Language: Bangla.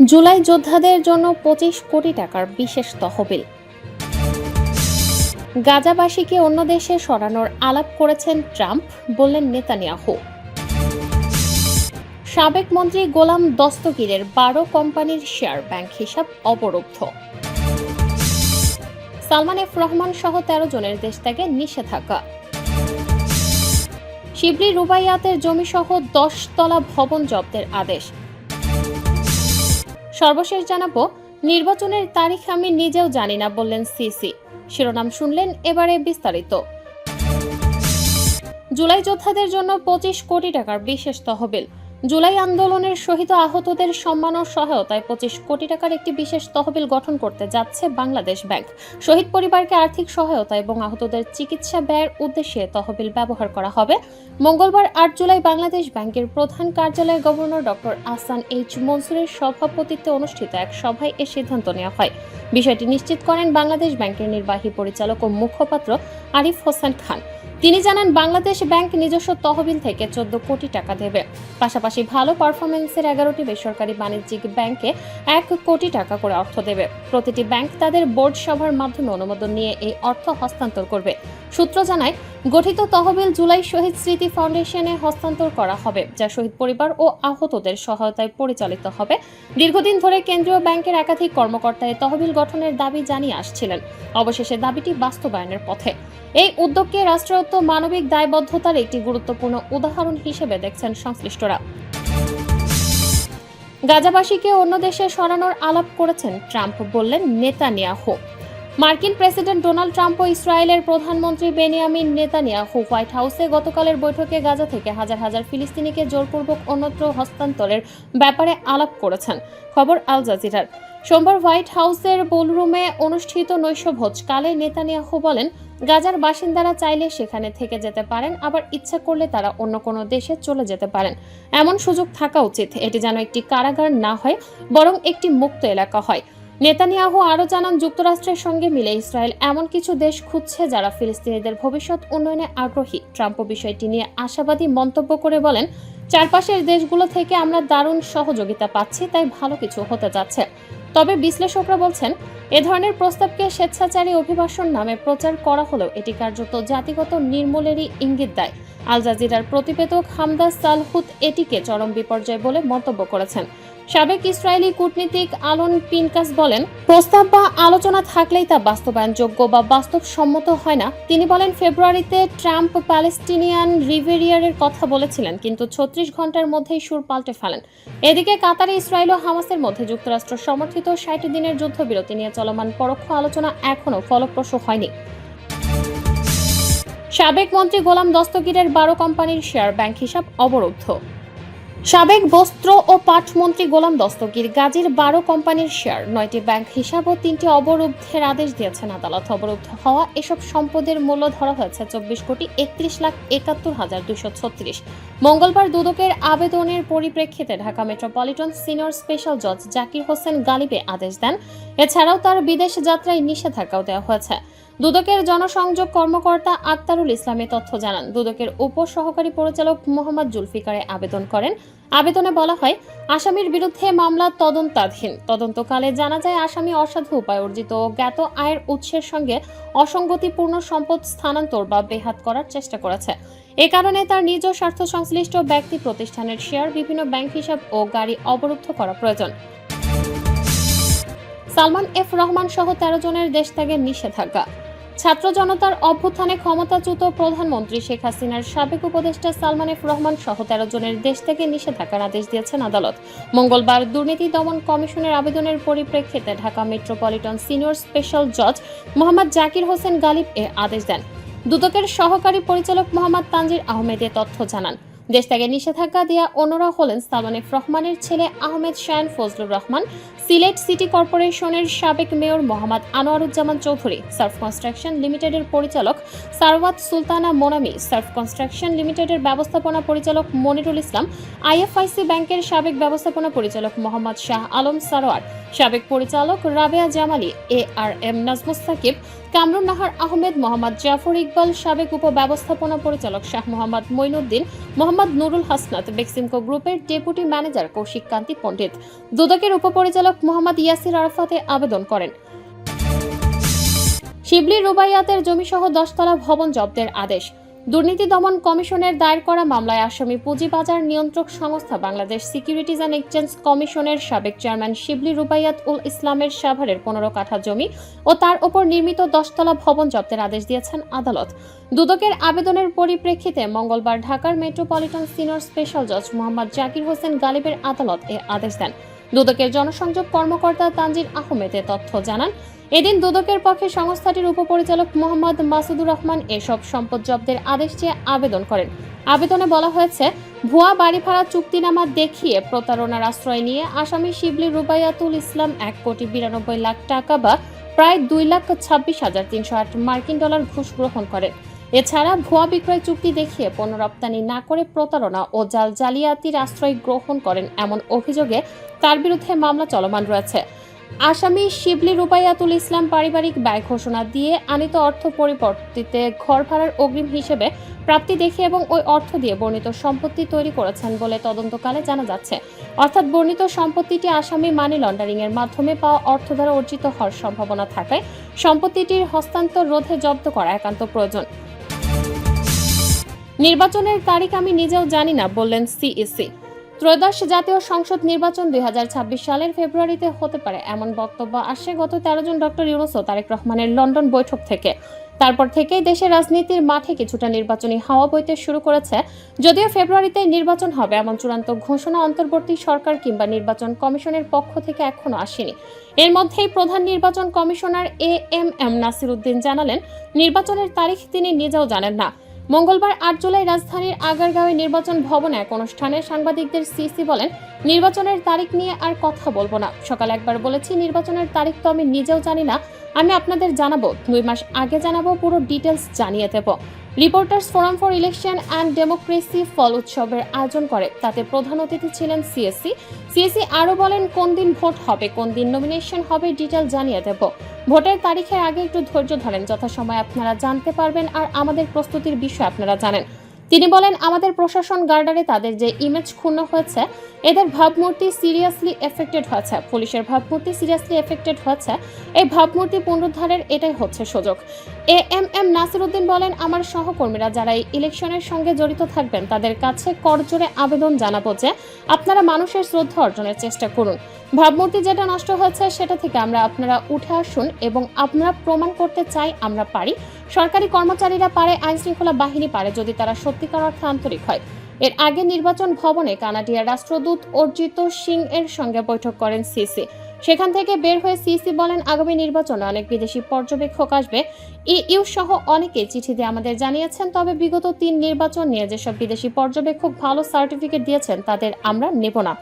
জুলাই যোদ্ধাদের জন্য পঁচিশ কোটি টাকার বিশেষ তহবিল। গাজাবাসীকে অন্য দেশে সরানোর আলাপ করেছেন ট্রাম্প, বললেন নেতানিয়াহু। সাবেক মন্ত্রী গোলাম দস্তগীরের বারো কোম্পানির শেয়ার ব্যাংক হিসাব অবরুদ্ধ। সালমান এফ রহমান সহ তেরো জনের দেশ ত্যাগে নিষেধাজ্ঞা। শিবলি রুবাইয়াতের জমিসহ দশ তলা ভবন জব্দের আদেশ। সর্বশেষ জানাব, নির্বাচনের তারিখ আমি নিজেও জানি না বললেন সিসি। শিরোনাম শুনলেন এবারে বিস্তারিত। জুলাই যোদ্ধাদের জন্য পঁচিশ কোটি টাকার বিশেষ তহবিল। জুলাই আন্দোলনের শহীদ আহতদের সম্মান ও সহায়তায় পঁচিশ কোটি টাকার একটি বিশেষ তহবিল গঠন করতে যাচ্ছে বাংলাদেশ ব্যাংক। শহীদ পরিবারকে আর্থিক সহায়তা এবং আহতদের চিকিৎসা ব্যয়ের উদ্দেশ্যে তহবিল ব্যবহার করা হবে। মঙ্গলবার আট জুলাই বাংলাদেশ ব্যাংকের প্রধান কার্যালয়ে গভর্নর ডক্টর আসান এইচ মনসুরের সভাপতিত্বে অনুষ্ঠিত এক সভায় এ সিদ্ধান্ত নেওয়া হয়। বিষয়টি নিশ্চিত করেন বাংলাদেশ ব্যাংকের নির্বাহী পরিচালক ও মুখপাত্র আরিফ হোসেন খান। তিনি জানান, বাংলাদেশ ব্যাংক নিজস্ব তহবিল থেকে চোদ্দ কোটি টাকা দেবে। পাশাপাশি ভালো পারফরমেন্সের এগারোটি বেসরকারি বাণিজ্যিক ব্যাংকে এক কোটি টাকা করে অর্থ দেবে। প্রতিটি ব্যাংক তাদের বোর্ড সভার মাধ্যমে অনুমোদন নিয়ে এই অর্থ হস্তান্তর করবে। সূত্র জানায়, গঠিত তহবিল জুলাই শহীদ স্মৃতি ফাউন্ডেশনে হস্তান্তর করা হবে, যা শহীদ পরিবার ও আহতদের সহায়তায় পরিচালিত হবে। দীর্ঘদিন ধরে কেন্দ্রীয় ব্যাংকের একাধিক কর্মকর্তা এই তহবিল গঠনের দাবি জানিয়ে আসছিলেন। অবশেষে দাবিটি বাস্তবায়নের পথে। এই উদ্যোগকে রাষ্ট্রায়ত্ত মানবিক দায়বদ্ধতার একটি গুরুত্বপূর্ণ উদাহরণ হিসেবে দেখছেন সংশ্লিষ্টরা। গাজাবাসীকে অন্য দেশে সরানোর আলাপ করেছেন ট্রাম্প, বললেন নেতানিয়াহু। মার্কিন প্রেসিডেন্ট ডোনাল্ড ট্রাম্প ও ইসরায়েলের প্রধানমন্ত্রী বেনিয়ামিন নেতানিয়াহু হোয়াইট হাউসে গতকালের বৈঠকে গাজা থেকে হাজার হাজার ফিলিস্তিনিকে জোরপূর্বক অন্যত্র হস্তান্তরের ব্যাপারে আলাপ করেছেন, খবর আল জাজিরার। সোমবার হোয়াইট হাউসের বোলরুমে অনুষ্ঠিত নৈশভোজকালে নেতানিয়াহু বলেন গাজার বাসিন্দারা চাইলে সেখানে থেকে যেতে পারেন, আবার ইচ্ছা করলে তারা অন্য কোনো দেশে চলে যেতে পারেন। এমন সুযোগ থাকা উচিত, এটি যেন একটি কারাগার না হয়, বরং একটি মুক্ত এলাকা হয়। নেতানিয়াহু আরও জানান, যুক্তরাষ্ট্রের সঙ্গে মিলে ইসরায়েল এমন কিছু দেশ খুঁজছে যারা ফিলিস্তিনিদের ভবিষ্যৎ উন্নয়নে আগ্রহী। ট্রাম্প বিষয়টি নিয়ে আশাবাদী মন্তব্য করে বলেন, চারপাশের দেশগুলো থেকে আমরা দারুণ সহযোগিতা পাচ্ছি, তাই ভালো কিছু হতে যাচ্ছে। তবে বিশ্লেষকরা বলছেন, এ ধরনের প্রস্তাবকে স্বেচ্ছাচারী অভিবাসন নামে প্রচার করা হলেও এটি কার্যত জাতিগত নির্মূলেরই ইঙ্গিত দেয়। আল জাজিরার প্রতিবেদক হামদা সালহুত এটিকে চরম বিপর্যয় বলে মন্তব্য করেছেন। সাবেক ইসরায়েলি কূটনীতিক আলন পিনকাস বলেন, প্রস্তাব বা আলোচনা থাকলেই তা বাস্তবায়নযোগ্য বা বাস্তবসম্মত হয় না। তিনি বলেন, ফেব্রুয়ারিতে ট্রাম্প প্যালেস্টিনিয়ান রিভেরিয়ারের কথা বলেছিলেন, কিন্তু ছত্রিশ ঘণ্টার মধ্যেই সুর পাল্টে ফেলেন। এদিকে কাতারে ইসরায়েল ও হামাসের মধ্যে যুক্তরাষ্ট্র সমর্থিত ষাট দিনের যুদ্ধবিরতি নিয়ে চলমান পরোক্ষ আলোচনা এখনও ফলপ্রসূ হয়নি। সাবেক মন্ত্রী গোলাম দস্তগীরের বারো কোম্পানির শেয়ার ব্যাংক হিসাব অবরুদ্ধ। সাবেক বস্ত্র ও পাট মন্ত্রী গোলাম দস্তগীর গাজীর বারো কোম্পানির শেয়ার, নয়টি ব্যাংক হিসাব ও তিনটি অবরুদ্ধের আদেশ দিয়েছেন আদালত। অবরুদ্ধ হওয়া এসব সম্পদের মূল্য ধরা হয়েছে চব্বিশ কোটি একত্রিশ লাখ একাত্তর হাজার দুশো ছত্রিশ। মঙ্গলবার দুদকের আবেদনের পরিপ্রেক্ষিতে ঢাকা মেট্রোপলিটন সিনিয়র স্পেশাল জজ জাকির হোসেন গালিবে আদেশ দেন। এছাড়াও তার বিদেশ যাত্রায় নিষেধাজ্ঞাও দেওয়া হয়েছে। দুদকের জনসংযোগ কর্মকর্তা আক্তারুল ইসলামে তথ্য জানান, দুদকের উপ সহকারী পরিচালক মোহাম্মদ জুলফিকারে আবেদন করেন আবেদনে বলা হয়, আসামির বিরুদ্ধে মামলা তদন্তাধীন। তদন্তকালে জানা যায়, আসামি অসাধু উপায় অর্জিত জ্ঞাত আয়ের উৎসের সঙ্গে অসঙ্গতিপূর্ণ সম্পদ স্থানান্তর বা বেহাত করার চেষ্টা করেছে। এ কারণে তার নিজ স্বার্থ সংশ্লিষ্ট ব্যক্তি প্রতিষ্ঠানের শেয়ার, বিভিন্ন ব্যাংক হিসাব ও গাড়ি অবরুদ্ধ করা প্রয়োজন। সালমান এফ রহমান সহ তেরো জনের দেশ ত্যাগের নিষেধাজ্ঞা। ছাত্র জনতার অভ্যুত্থানে ক্ষমতাচ্যুত প্রধানমন্ত্রী শেখ হাসিনার সাবেক উপদেষ্টা সালমান এফ রহমান সহ তেরো জনের দেশ থেকে নিষেধাজ্ঞার আদেশ দিয়েছেন আদালত। মঙ্গলবার দুর্নীতি দমন কমিশনের আবেদনের পরিপ্রেক্ষিতে ঢাকা মেট্রোপলিটন সিনিয়র স্পেশাল জজ মোহাম্মদ জাকির হোসেন গালিব এ আদেশ দেন। দুদকের সহকারী পরিচালক মোহাম্মদ তানজির আহমেদ এ তথ্য জানান। দেশ থেকে নিষেধাজ্ঞা দেওয়া অন্যরা হলেন সালমান এফ রহমানের ছেলে আহমেদ শায়ান ফজলুর রহমান সিলেট সিটি কর্পোরেশনের সাবেক mayor Mohammad Anwaruzzaman Chowdhury, Surf Construction লিমিটেডের পরিচালক সারওয়াত সুলতানা মোনামি, সার্ফ কনস্ট্রাকশন লিমিটেডের ব্যবস্থাপনা পরিচালক মনিরুল ইসলাম, আইএফআইসি ব্যাংকের সাবেক ব্যবস্থাপনা পরিচালক মোহাম্মদ শাহ আলম সারোয়ার, সাবেক পরিচালক Rabeya Jamali, A R M Nazmus Sakib Kamrun Nahar Ahmed, Mohammad Jafar Iqbal, সাবেক উপব্যবস্থাপনা পরিচালক শাহ মোহাম্মদ মইনুদ্দিন, মোহাম্মদ নুরুল হাসনাত, বেক্সিমকো গ্রুপের ডেপুটি ম্যানেজার কৌশিক কান্তি পণ্ডিত। দুদকের উপপরিচালক মোহাম্মদ ইয়াসির আরাফাতে আবেদন করেন। শিবলি রুবাইয়াতের জমিসহ দশতলা ভবন জব্দের আদেশ। দুর্নীতি দমন কমিশনের দায়ের করা মামলায় আসামি পুঁজিবাজার নিয়ন্ত্রক সংস্থা বাংলাদেশ সিকিউরিটিজ অ্যান্ড এক্সচেঞ্জ কমিশনের সাবেক চেয়ারম্যান শিবলি রুবাইয়াত উল ইসলামের সাভারের পনেরো কাঠা জমি ও তার ওপর নির্মিত দশতলা ভবন জব্দের আদেশ দিয়েছেন আদালত। দুদকের আবেদনের পরিপ্রেক্ষিতে মঙ্গলবার ঢাকার মেট্রোপলিটন সিনিয়র স্পেশাল জজ মোহাম্মদ জাকির হোসেন গালিবের আদালত এ আদেশ দেন। দুদকের জনসংযোগ কর্মকর্তা তানজির আহমেদ এ তথ্য জানান এদিন দুদকের পক্ষে সংস্থাটির উপপরিচালক মোহাম্মদ মাসুদুর রহমান এসব সম্পদ জব্দের আদেশ চেয়ে আবেদন করেন। আবেদনে বলা হয়েছে, ভুয়া বাড়ি ভাড়া চুক্তিনামা দেখিয়ে প্রতারণার আশ্রয় নিয়ে আসামি শিবলি রুবাইয়াতুল ইসলাম এক কোটি বিরানব্বই লাখ টাকা বা প্রায় দুই লাখ ছাব্বিশ হাজার তিনশো আট মার্কিন ডলার ঘুষ গ্রহণ করেন এছাড়া ভুয়া বিক্রয় চুক্তি দেখিয়ে পণ্য রপ্তানি না করে প্রতারণা ও জাল জালিয়াতির আশ্রয় গ্রহণ করেন এমন অভিযোগে তার বিরুদ্ধে মামলা চলমান রয়েছে। আসামি শিবলি রুবাইয়াতুল ইসলাম পারিবারিক ব্যয় ঘোষণা দিয়ে আনিত অর্থ পরিবর্তিতে ঘর ভাড়ার অগ্রিম হিসেবে প্রাপ্তি দেখে এবং ওই অর্থ দিয়ে বর্ণিত সম্পত্তি তৈরি করেছেন বলে তদন্তকালে জানা যাচ্ছে। অর্থাৎ বর্ণিত সম্পত্তিটি আসামি মানি লন্ডারিং এর মাধ্যমে পাওয়া অর্থ দ্বারা অর্জিত হওয়ার সম্ভাবনা থাকায় সম্পত্তিটির হস্তান্তর রোধে জব্দ করা একান্ত প্রয়োজন। নির্বাচনের তারিখ আমি নিজেও জানি না, বললেন সিইসি। ত্রয়োদশ জাতীয় সংসদ নির্বাচন দু হাজার ছাব্বিশ সালের ফেব্রুয়ারিতে হতে পারে। এমন বক্তব্য আসে গত তেরো জন ডক্টর ইউনুস ও তারেক রহমানের লন্ডন বৈঠক থেকে। তারপর থেকেই দেশের রাজনীতির মাঠে কিছুটা নির্বাচনী হাওয়া বইতে শুরু করেছে। যদিও ফেব্রুয়ারিতে নির্বাচন হবে এমন চূড়ান্ত ঘোষণা অন্তর্বর্তী সরকার কিংবা নির্বাচন কমিশনের পক্ষ থেকে এখনও আসেনি। এর মধ্যেই প্রধান নির্বাচন commissioner A M M Nasir Uddin জানালেন, নির্বাচনের তারিখ তিনি নিজেও জানেন না। মঙ্গলবার আট জুলাই রাজধানীর আগারগাঁওয়ে নির্বাচন ভবনে এক অনুষ্ঠানে সাংবাদিকদের সিসি বলেন, নির্বাচনের তারিখ নিয়ে আর কথা বলব না। সকালে একবার বলেছি, নির্বাচনের তারিখ তো আমি নিজেও জানি না। আমি আপনাদের জানাব, দুই মাস আগে জানাব, পুরো ডিটেলস জানিয়ে দেব। Reporters forum for election and democracy ফল উৎসবের আয়োজন করে। তাতে প্রধান অতিথি ছিলেন সিএসসি সিএসসি আরও বলেন, কোন দিন ভোট হবে, কোন দিন নমিনেশন হবে ডিটেল জানিয়ে দেব। ভোটের তারিখের আগে একটু ধৈর্য ধরেন, যথাসময় আপনারা জানতে পারবেন আর আমাদের প্রস্তুতির বিষয় আপনারা জানেন। তিনি বলেন, আমাদের প্রশাসন গার্ডারে তাদের যে ইমেজ ক্ষুণ্ণ হয়েছে, এদের ভাবমূর্তি সিরিয়াসলি এফেক্টেড হয়েছে। পুলিশের ভাবমূর্তি সিরিয়াসলি এফেক্টেড হয়েছে। এই ভাবমূর্তি পুনরুদ্ধারের এটাই হচ্ছে সুযোগ। A M M Nasir Uddin বলেন, আমার সহকর্মীরা যারা এই ইলেকশনের সঙ্গে জড়িত থাকবেন, তাদের কাছে করজোরে আবেদন জানাব যে আপনারা মানুষের শ্রদ্ধা অর্জনের চেষ্টা করুন। ভাবমূর্তি যেটা নষ্ট হয়েছে, সেটা থেকে আমরা আপনারা উঠে আসুন এবং আপনারা প্রমাণ করতে চাই আমরা পারি। সরকারি কর্মচারীরা পারে আইন শৃঙ্খলা বাহিনী পারে যদি তারা সত্যিকার অর্থে আন্তরিক হয়। এর আগে নির্বাচন ভবনে কানাডিয়ার রাষ্ট্রদূত অর্জিত সিং এর সঙ্গে বৈঠক করেন সিসি। সেখান থেকে বের হয়ে সিসি বলেন, আগামী নির্বাচনে অনেক বিদেশি পর্যবেক্ষক আসবে। ইউ সহ অনেকে চিঠি দিয়ে আমাদের জানিয়েছেন, তবে বিগত তিন নির্বাচন নিয়ে যেসব বিদেশি পর্যবেক্ষক ভালো সার্টিফিকেট দিয়েছেন, তাদের আমরা নেব না।